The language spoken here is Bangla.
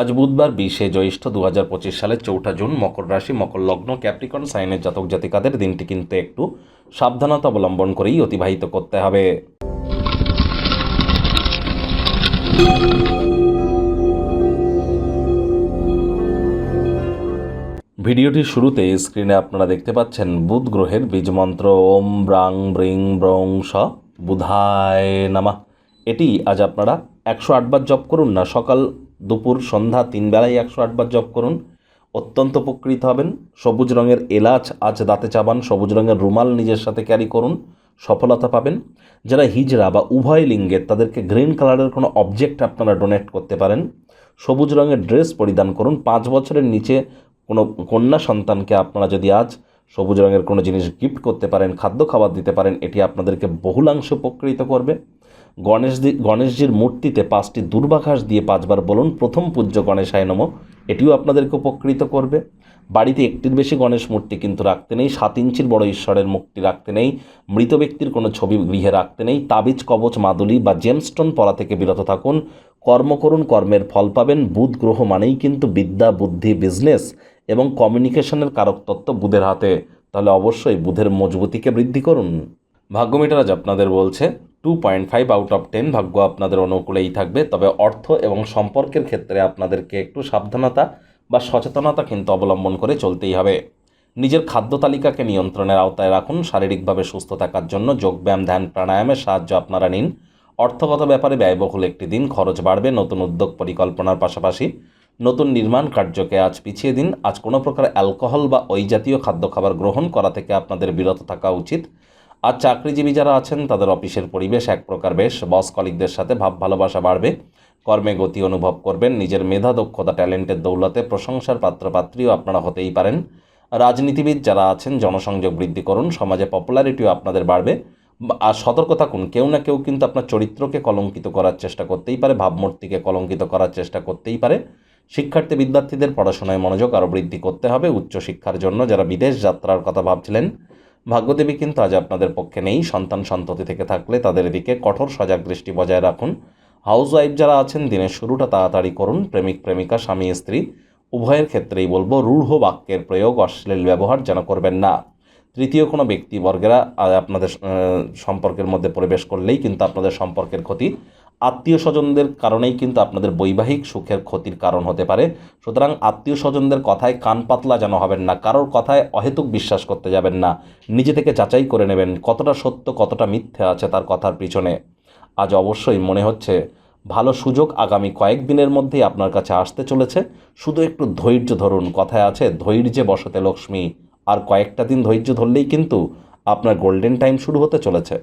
আজ বুধবার বিশে জ্যৈষ্ঠ দু হাজার পঁচিশ সালের চৌঠা জুন মকর রাশি, মকর লগ্ন, ক্যাপ্রিকন, সাইনের জাতক জাতিকাদের দিনটি কিন্তু একটু সাবধানতা অবলম্বন করেই অতিবাহিত করতে হবে। ভিডিওটির শুরুতে স্ক্রিনে আপনারা দেখতে পাচ্ছেন বুধ গ্রহের বীজমন্ত্র ওম ব্রাং ব্রিং ব্রং স, বুধায় নামা। এটি আজ আপনারা একশো আটবার জপ করুন না, সকাল দুপুর সন্ধ্যা তিন বেলায় একশো আটবার জপ করুন। অত্যন্ত উপকৃত হবেন। সবুজ রঙের এলাচ, আজ দাঁতে চাবান সবুজ রঙের রুমাল নিজের সাথে ক্যারি করুন। সফলতা পাবেন। যারা হিজড়া বা উভয় লিঙ্গের তাদেরকে গ্রিন কালারের কোনো অবজেক্ট আপনারা ডোনেট করতে পারেন। সবুজ রঙের ড্রেস পরিধান করুন। পাঁচ বছরের নিচে কোনো কন্যা সন্তানকে আপনারা যদি আজ সবুজ রঙের কোনো জিনিস গিফট করতে পারেন, খাদ্য খাবার দিতে পারেন, এটি আপনাদেরকে বহুলাংশে উপকৃত করবে। গণেশ গণেশজির মূর্তিতে পাঁচটি দুর্বাঘাস দিয়ে পাঁচবার বলুন, প্রথম পূজ্য গণেশায় নম। এটিও আপনাদেরকে উপকৃত করবে। বাড়িতে একটির বেশি গণেশ মূর্তি কিন্তু রাখতে নেই, সাত ইঞ্চির বড় ঈশ্বরের মূর্তি রাখতে নেই, মৃত ব্যক্তির কোনো ছবি গৃহে রাখতে নেই, তাবিজ, কবচ, মাদুলি বা জেমস্টোন পরা থেকে বিরত থাকুন। কর্ম করুন, কর্মের ফল পাবেন, বুধ গ্রহ মানেই কিন্তু বিদ্যা, বুদ্ধি বিজনেস এবং কমিউনিকেশনের কারক তত্ত্ব বুধের হাতে। তাহলে অবশ্যই বুধের মজবুতিকে বৃদ্ধি করুন। ভাগ্যমিটার আজ আপনাদের বলছে two point five out of ten ভাগ্য আপনাদের অনুকূলেই থাকবে। তবে অর্থ এবং সম্পর্কের ক্ষেত্রে আপনাদেরকে একটু সাবধানতা বা সচেতনতা কিন্তু অবলম্বন করে চলতেই হবে। নিজের খাদ্য তালিকাকে নিয়ন্ত্রণের আওতায় রাখুন, শারীরিকভাবে সুস্থ থাকার জন্য যোগব্যায়াম, ধ্যান, প্রাণায়ামের সাহায্য আপনারা নিন। অর্থগত ব্যাপারে ব্যয়বহুল একটি দিন, খরচ বাড়বে, নতুন উদ্যোগ পরিকল্পনার পাশাপাশি নতুন নির্মাণ কার্যকে আজ পিছিয়ে দিন। আজ কোনো প্রকার অ্যালকোহল বা ওই জাতীয় খাদ্য খাবার গ্রহণ করা থেকে আপনাদের বিরত থাকা উচিত। আজ চাকরিজীবী যারা আছেন, তাদের অফিসের পরিবেশ এক প্রকার বেশ। বস কলিকদের সাথে ভাব ভালোবাসা বাড়বে। কর্মে গতি অনুভব করবেন। নিজের মেধা, দক্ষতা, ট্যালেন্টের দৌলতে প্রশংসার পাত্রপাত্রীও আপনারা হতেই পারেন। রাজনীতিবিদ যারা আছেন, জনসংযোগ বৃদ্ধি করুন। সমাজে পপুলারিটিও আপনাদের বাড়বে। আর সতর্ক থাকুন। কেউ না কেউ কিন্তু আপনার চরিত্রকে কলঙ্কিত করার চেষ্টা করতেই পারে, ভাবমূর্তিকে কলঙ্কিত করার চেষ্টা করতেই পারে। শিক্ষার্থী বিদ্যার্থীদের পড়াশোনায় মনোযোগ আরও বৃদ্ধি করতে হবে। উচ্চশিক্ষার জন্য যারা বিদেশ যাত্রার কথা ভাবছিলেন ভাগ্যদেবী কিন্তু আজ আপনাদের পক্ষে নেই। সন্তান সন্ততি থেকে থাকলে তাদের দিকে কঠোর সজাগ দৃষ্টি বজায় রাখুন। হাউস ওয়াইফ যারা আছেন, দিনের শুরুটা তাড়াতাড়ি করুন। প্রেমিক, প্রেমিকা, স্বামী, স্ত্রী, উভয়ের ক্ষেত্রেই বলব, রূঢ় বাক্যের প্রয়োগ, অশ্লীল ব্যবহার যেন করবেন না। তৃতীয় কোনো ব্যক্তিবর্গেরা আপনাদের সম্পর্কের মধ্যে প্রবেশ করলেই কিন্তু আপনাদের সম্পর্কের ক্ষতি। আত্মীয় স্বজনদের কারণেই কিন্তু আপনাদের বৈবাহিক সুখের ক্ষতির কারণ হতে পারে। সুতরাং আত্মীয় স্বজনদের কথায় কান পাতলা যেন হবেন না, কারোর কথায় অহেতুক বিশ্বাস করতে যাবেন না। নিজে থেকে যাচাই করে নেবেন কতটা সত্য, কতটা মিথ্যে আছে তার কথার পিছনে। আজ অবশ্যই মনে হচ্ছে, ভালো সুযোগ আগামী কয়েক দিনের মধ্যেই আপনার কাছে আসতে চলেছে। শুধু একটু ধৈর্য ধরুন, কথায় আছে, ধৈর্যে বসতে লক্ষ্মী। আর কয়েকটা দিন ধৈর্য ধরলেই কিন্তু আপনার গোল্ডেন টাইম শুরু হতে চলেছে।